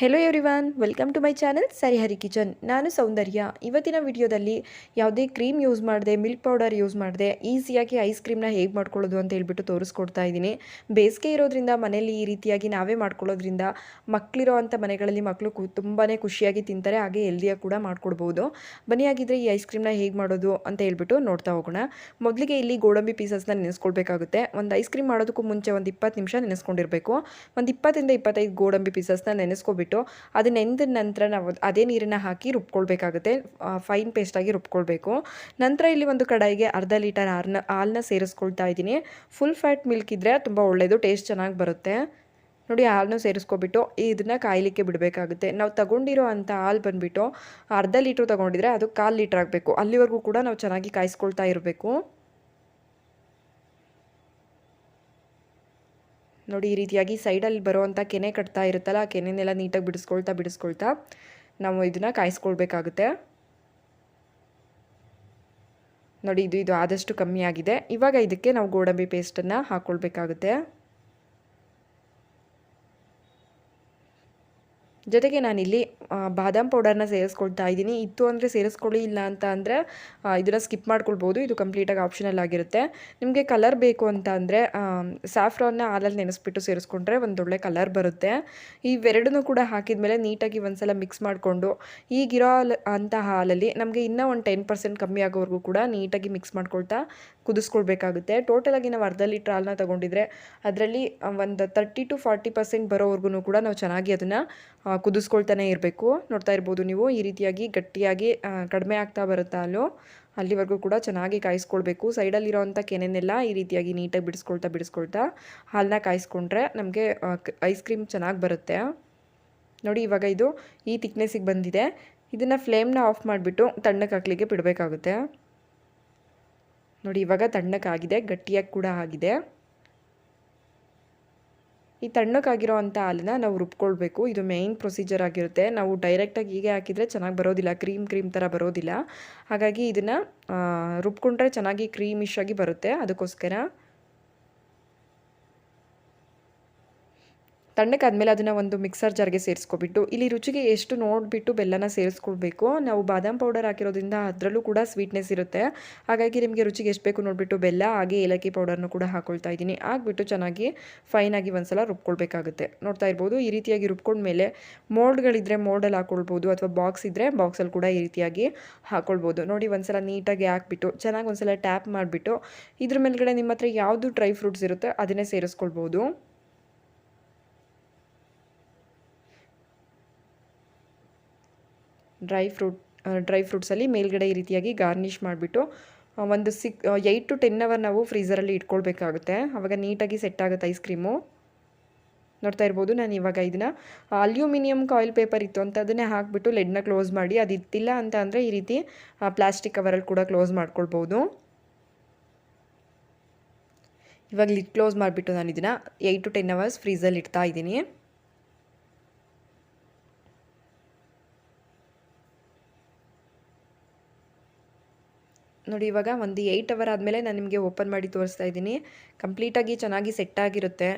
Hello everyone welcome to my channel Sarihari kitchen ನಾನು ಸೌಂದರ್ಯ. ಇವತ್ತಿನ ವಿಡಿಯೋದಲ್ಲಿ ಯಾವುದೇ ಕ್ರೀಮ್ ಯೂಸ್ ಮಾಡದೆ ಮಿಲ್ಕ್ ಪೌಡರ್ ಯೂಸ್ ಮಾಡದೆ ಈಸಿಯಾಗಿ ಐಸ್ ಕ್ರೀಮ್ನ ಹೇಗೆ ಮಾಡ್ಕೊಳ್ಳೋದು ಅಂತ ಹೇಳ್ಬಿಟ್ಟು ತೋರಿಸ್ಕೊಡ್ತಾ ಇದ್ದೀನಿ. ಬೇಸಿಗೆ ಇರೋದ್ರಿಂದ ಮನೇಲಿ ಈ ರೀತಿಯಾಗಿ ನಾವೇ ಮಾಡ್ಕೊಳ್ಳೋದ್ರಿಂದ ಮಕ್ಕಳಿರೋ ಅಂಥ ಮನೆಗಳಲ್ಲಿ ಮಕ್ಕಳು ಕು ತುಂಬಾ ಖುಷಿಯಾಗಿ ತಿಂತಾರೆ, ಹಾಗೆ ಹೆಲ್ದಿಯಾಗಿ ಕೂಡ ಮಾಡ್ಕೊಡ್ಬೋದು. ಬನ್ನಿ ಈ ಐಸ್ ಕ್ರೀಮ್ನ ಹೇಗೆ ಮಾಡೋದು ಅಂತ ಹೇಳ್ಬಿಟ್ಟು ನೋಡ್ತಾ ಹೋಗೋಣ. ಮೊದಲಿಗೆ ಇಲ್ಲಿ ಗೋಡಂಬಿ ಪೀಸಸ್ನ ನೆನೆಸ್ಕೊಳ್ಬೇಕಾಗುತ್ತೆ. ಒಂದು ಐಸ್ ಕ್ರೀಮ್ ಮಾಡೋದಕ್ಕೂ ಮುಂಚೆ ಒಂದು ಇಪ್ಪತ್ತು ನಿಮಿಷ ನೆನೆಸ್ಕೊಂಡಿರಬೇಕು. ಒಂದು ಇಪ್ಪತ್ತರಿಂದ ಇಪ್ಪತ್ತೈದು ಗೋಡಂಬಿ ಪೀಸಸ್ನ ನೆನೆಸ್ಕೊಬಿಟ್ಟು ಅದು ನೆಂದ ನಂತರ ನಾವು ಅದೇ ನೀರನ್ನು ಹಾಕಿ ರುಬ್ಕೊಳ್ಬೇಕಾಗುತ್ತೆ. ಫೈನ್ ಪೇಸ್ಟಾಗಿ ರುಬ್ಕೊಳ್ಬೇಕು. ನಂತರ ಇಲ್ಲಿ ಒಂದು ಕಡಾಯಿಗೆ ಅರ್ಧ ಲೀಟರ್ ಹಾಲನ್ನ ಹಾಲನ್ನ ಸೇರಿಸ್ಕೊಳ್ತಾ ಇದ್ದೀನಿ. ಫುಲ್ ಫ್ಯಾಟ್ ಮಿಲ್ಕ್ ಇದ್ದರೆ ತುಂಬ ಒಳ್ಳೆಯದು ಟೇಸ್ಟ್ ಚೆನ್ನಾಗಿ ಬರುತ್ತೆ. ನೋಡಿ, ಹಾಲನ್ನು ಸೇರಿಸ್ಕೊಬಿಟ್ಟು ಇದನ್ನು ಕಾಯಲಿಕ್ಕೆ ಬಿಡಬೇಕಾಗುತ್ತೆ. ನಾವು ತಗೊಂಡಿರೋ ಅಂಥ ಹಾಲು ಬಂದುಬಿಟ್ಟು ಅರ್ಧ ಲೀಟ್ರ್ ತೊಗೊಂಡಿದ್ರೆ ಅದು ಕಾಲು ಲೀಟ್ರ್ ಆಗಬೇಕು. ಅಲ್ಲಿವರೆಗೂ ಕೂಡ ನಾವು ಚೆನ್ನಾಗಿ ಕಾಯಿಸ್ಕೊಳ್ತಾ ಇರಬೇಕು. ನೋಡಿ, ಈ ರೀತಿಯಾಗಿ ಸೈಡಲ್ಲಿ ಬರುವಂಥ ಕೆನೆ ಕಟ್ತಾ ಇರುತ್ತಲ್ಲ, ಆ ಕೆನೆನೆಲ್ಲ ನೀಟಾಗಿ ಬಿಡಿಸ್ಕೊಳ್ತಾ ಬಿಡಿಸ್ಕೊಳ್ತಾ ನಾವು ಇದನ್ನು ಕಾಯಿಸ್ಕೊಳ್ಬೇಕಾಗುತ್ತೆ. ನೋಡಿ, ಇದು ಇದು ಆದಷ್ಟು ಕಮ್ಮಿ ಆಗಿದೆ. ಇವಾಗ ಇದಕ್ಕೆ ನಾವು ಗೋಡಂಬಿ ಪೇಸ್ಟನ್ನು ಹಾಕ್ಕೊಳ್ಬೇಕಾಗುತ್ತೆ ಜೊತೆಗೆ ನಾನಿಲ್ಲಿ ಬಾದಾಮ್ ಪೌಡರ್ನ ಸೇರಿಸ್ಕೊಳ್ತಾ ಇದ್ದೀನಿ. ಇತ್ತು ಅಂದರೆ ಸೇರಿಸ್ಕೊಳ್ಳಿ, ಇಲ್ಲ ಅಂತ ಅಂದರೆ ಇದನ್ನು ಸ್ಕಿಪ್ ಮಾಡ್ಕೊಳ್ಬೋದು. ಇದು ಕಂಪ್ಲೀಟಾಗಿ ಆಪ್ಷನಲ್ ಆಗಿರುತ್ತೆ. ನಿಮಗೆ ಕಲರ್ ಬೇಕು ಅಂತ ಅಂದರೆ ಸ್ಯಾಫ್ರಾನ್ನ ಹಾಲಲ್ಲಿ ನೆನೆಸ್ಬಿಟ್ಟು ಸೇರಿಸ್ಕೊಂಡ್ರೆ ಒಂದೊಳ್ಳೆ ಕಲರ್ ಬರುತ್ತೆ. ಇವೆರಡನ್ನೂ ಕೂಡ ಹಾಕಿದ ಮೇಲೆ ನೀಟಾಗಿ ಒಂದ್ಸಲ ಮಿಕ್ಸ್ ಮಾಡಿಕೊಂಡು, ಈಗಿರೋ ಅಂಥ ಹಾಲಲ್ಲಿ ನಮಗೆ ಇನ್ನೂ ಒಂದು ಟೆನ್ ಪರ್ಸೆಂಟ್ ಕಮ್ಮಿ ಆಗೋವರೆಗೂ ಕೂಡ ನೀಟಾಗಿ ಮಿಕ್ಸ್ ಮಾಡ್ಕೊಳ್ತಾ ಕುದಿಸ್ಕೊಳ್ಬೇಕಾಗುತ್ತೆ. ಟೋಟಲಾಗಿ ನಾವು ಅರ್ಧ ಲೀಟ್ರ್ ಹಾಲನ್ನ ತೊಗೊಂಡಿದ್ರೆ, ಅದರಲ್ಲಿ ಒಂದು ತರ್ಟಿ ಟು ಫಾರ್ಟಿ ಪರ್ಸೆಂಟ್ ಬರೋವರೆಗೂ ಕೂಡ ನಾವು ಚೆನ್ನಾಗಿ ಅದನ್ನು ಕುದಿಸ್ಕೊಳ್ತಾನೆ ಇರಬೇಕು. ನೋಡ್ತಾ ಇರ್ಬೋದು ನೀವು, ಈ ರೀತಿಯಾಗಿ ಗಟ್ಟಿಯಾಗಿ ಕಡಿಮೆ ಆಗ್ತಾ ಬರುತ್ತಾ ಅಲ್ಲೋ, ಅಲ್ಲಿವರೆಗೂ ಕೂಡ ಚೆನ್ನಾಗಿ ಕಾಯಿಸ್ಕೊಳ್ಬೇಕು. ಸೈಡಲ್ಲಿರೋವಂಥ ಕೆನೆನೆಲ್ಲ ಈ ರೀತಿಯಾಗಿ ನೀಟಾಗಿ ಬಿಡಿಸ್ಕೊಳ್ತಾ ಬಿಡಿಸ್ಕೊಳ್ತಾ ಹಾಲನ್ನ ಕಾಯಿಸ್ಕೊಂಡ್ರೆ ನಮಗೆ ಐಸ್ ಕ್ರೀಮ್ ಚೆನ್ನಾಗಿ ಬರುತ್ತೆ. ನೋಡಿ, ಇವಾಗ ಇದು ಈ ತಿಕ್ನೆಸ್ಸಿಗೆ ಬಂದಿದೆ. ಇದನ್ನು ಫ್ಲೇಮ್ನ ಆಫ್ ಮಾಡಿಬಿಟ್ಟು ತಣ್ಣಕ್ಕೆ ಹಾಕ್ಲಿಕ್ಕೆ ಬಿಡಬೇಕಾಗುತ್ತೆ. ನೋಡಿ, ಇವಾಗ ತಣ್ಣಕ್ಕಾಗಿದೆ ಗಟ್ಟಿಯಾಗಿ ಕೂಡ ಆಗಿದೆ. ಈ ತಣ್ಣಕ್ಕಾಗಿರೋ ಅಂಥ ಹಾಲನ್ನ ನಾವು ರುಬ್ಕೊಳ್ಬೇಕು. ಇದು ಮೇಯ್ನ್ ಪ್ರೊಸೀಜರ್ ಆಗಿರುತ್ತೆ. ನಾವು ಡೈರೆಕ್ಟಾಗಿ ಹೀಗೆ ಹಾಕಿದರೆ ಚೆನ್ನಾಗಿ ಬರೋದಿಲ್ಲ. ಕ್ರೀಮ್ ಕ್ರೀಮ್ ಥರ ಬರೋದಿಲ್ಲ. ಹಾಗಾಗಿ ಇದನ್ನು ರುಬ್ಕೊಂಡ್ರೆ ಚೆನ್ನಾಗಿ ಕ್ರೀಮಿಶ್ ಆಗಿ ಬರುತ್ತೆ. ಅದಕ್ಕೋಸ್ಕರ ತಣ್ಣಕ್ಕಾದ್ಮೇಲೆ ಅದನ್ನು ಒಂದು ಮಿಕ್ಸರ್ ಜಾರ್ಗೆ ಸೇರಿಸ್ಕೊಬಿಟ್ಟು, ಇಲ್ಲಿ ರುಚಿಗೆ ಎಷ್ಟು ನೋಡಿಬಿಟ್ಟು ಬೆಲ್ಲನ ಸೇರಿಸ್ಕೊಳ್ಬೇಕು, ನಾವು ಬಾದಾಮ್ ಪೌಡರ್ ಹಾಕಿರೋದ್ರಿಂದ ಅದರಲ್ಲೂ ಕೂಡ ಸ್ವೀಟ್ನೆಸ್ ಇರುತ್ತೆ. ಹಾಗಾಗಿ ನಿಮಗೆ ರುಚಿಗೆ ಎಷ್ಟು ಬೇಕು ನೋಡಿಬಿಟ್ಟು ಬೆಲ್ಲ, ಹಾಗೆ ಏಲಕ್ಕಿ ಪೌಡರ್ನು ಕೂಡ ಹಾಕೊಳ್ತಾ ಇದ್ದೀನಿ. ಹಾಕ್ಬಿಟ್ಟು ಚೆನ್ನಾಗಿ ಫೈನಾಗಿ ಒಂದ್ಸಲ ರುಬ್ಕೊಳ್ಬೇಕಾಗುತ್ತೆ. ನೋಡ್ತಾ ಇರ್ಬೋದು, ಈ ರೀತಿಯಾಗಿ ರುಬ್ಕೊಂಡ್ಮೇಲೆ ಮೋಲ್ಡ್ಗಳಿದ್ರೆ ಮೋಲ್ಡಲ್ಲಿ ಹಾಕೊಳ್ಬೋದು, ಅಥವಾ ಬಾಕ್ಸ್ ಇದ್ದರೆ ಬಾಕ್ಸಲ್ಲಿ ಕೂಡ ಈ ರೀತಿಯಾಗಿ ಹಾಕೊಳ್ಬೋದು. ನೋಡಿ, ಒಂದ್ಸಲ ನೀಟಾಗಿ ಹಾಕ್ಬಿಟ್ಟು, ಚೆನ್ನಾಗಿ ಒಂದ್ಸಲ ಟ್ಯಾಪ್ ಮಾಡಿಬಿಟ್ಟು, ಇದ್ರ ಮೇಲ್ಗಡೆ ನಿಮ್ಮ ಹತ್ರ ಯಾವುದು ಡ್ರೈ ಫ್ರೂಟ್ಸ್ ಇರುತ್ತೆ ಅದನ್ನೇ ಸೇರಿಸ್ಕೊಳ್ಬೋದು. ಡ್ರೈ ಫ್ರೂಟ್ ಡ್ರೈ ಫ್ರೂಟ್ಸಲ್ಲಿ ಮೇಲ್ಗಡೆ ಈ ರೀತಿಯಾಗಿ ಗಾರ್ನಿಷ್ ಮಾಡಿಬಿಟ್ಟು ಒಂದು six eight to ten hour ನಾವು ಫ್ರೀಸರಲ್ಲಿ ಇಟ್ಕೊಳ್ಬೇಕಾಗುತ್ತೆ. ಆವಾಗ ನೀಟಾಗಿ ಸೆಟ್ ಆಗುತ್ತೆ ಐಸ್ ಕ್ರೀಮು. ನೋಡ್ತಾ ಇರ್ಬೋದು ನಾನು ಇವಾಗ ಇದನ್ನು ಅಲ್ಯೂಮಿನಿಯಂ ಕಾಯಿಲ್ ಪೇಪರ್ ಇತ್ತು ಅಂತ ಅದನ್ನೇ ಹಾಕಿಬಿಟ್ಟು ಲೆಡ್ನ ಕ್ಲೋಸ್ ಮಾಡಿ, ಅದು ಇತ್ತಿಲ್ಲ ಅಂತ ಅಂದರೆ ಈ ರೀತಿ ಪ್ಲಾಸ್ಟಿಕ್ ಕವರಲ್ಲಿ ಕೂಡ ಕ್ಲೋಸ್ ಮಾಡ್ಕೊಳ್ಬೋದು. ಇವಾಗ ಲಿಡ್ ಕ್ಲೋಸ್ ಮಾಡಿಬಿಟ್ಟು ನಾನು ಇದನ್ನು ಏಯ್ಟ್ ಟು ಟೆನ್ ಅವರ್ಸ್ ಫ್ರೀಸಲ್ಲಿ ಇಡ್ತಾ ಇದ್ದೀನಿ. ನೋಡಿ, ಇವಾಗ ಒಂದು ಏಯ್ಟ್ ಅವರ್ ಆದಮೇಲೆ ನಾನು ನಿಮಗೆ ಓಪನ್ ಮಾಡಿ ತೋರಿಸ್ತಾ ಇದ್ದೀನಿ. ಕಂಪ್ಲೀಟಾಗಿ ಚೆನ್ನಾಗಿ ಸೆಟ್ ಆಗಿರುತ್ತೆ.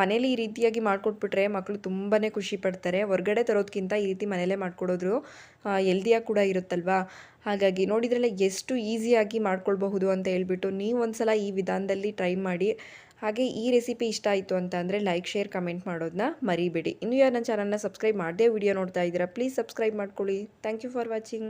ಮನೇಲಿ ಈ ರೀತಿಯಾಗಿ ಮಾಡಿಕೊಟ್ಬಿಟ್ರೆ ಮಕ್ಕಳು ತುಂಬಾ ಖುಷಿ ಪಡ್ತಾರೆ. ಹೊರಗಡೆ ತರೋದಕ್ಕಿಂತ ಈ ರೀತಿ ಮನೇಲೇ ಮಾಡಿಕೊಡೋದ್ರು ಎಲ್ದಿಯಾಗಿ ಕೂಡ ಇರುತ್ತಲ್ವಾ? ಹಾಗಾಗಿ ನೋಡಿದ್ರಲ್ಲ ಎಷ್ಟು ಈಸಿಯಾಗಿ ಮಾಡ್ಕೊಳ್ಬಹುದು ಅಂತ ಹೇಳ್ಬಿಟ್ಟು ನೀವು ಒಂದು ಸಲ ಈ ವಿಧಾನದಲ್ಲಿ ಟ್ರೈ ಮಾಡಿ. ಹಾಗೆ ಈ ರೆಸಿಪಿ ಇಷ್ಟ ಆಯಿತು ಅಂತ ಅಂದರೆ ಲೈಕ್ ಶೇರ್ ಕಮೆಂಟ್ ಮಾಡೋದನ್ನ ಮರಿಬೇಡಿ. ಇನ್ನು ಯಾರು ನನ್ನ ಚಾನಲ್ನ ಸಬ್ಸ್ಕ್ರೈಬ್ ಮಾಡದೇ ವಿಡಿಯೋ ನೋಡ್ತಾ ಇದ್ದೀರಾ ಪ್ಲೀಸ್ ಸಬ್ಸ್ಕ್ರೈಬ್ ಮಾಡ್ಕೊಳ್ಳಿ. Thank you for watching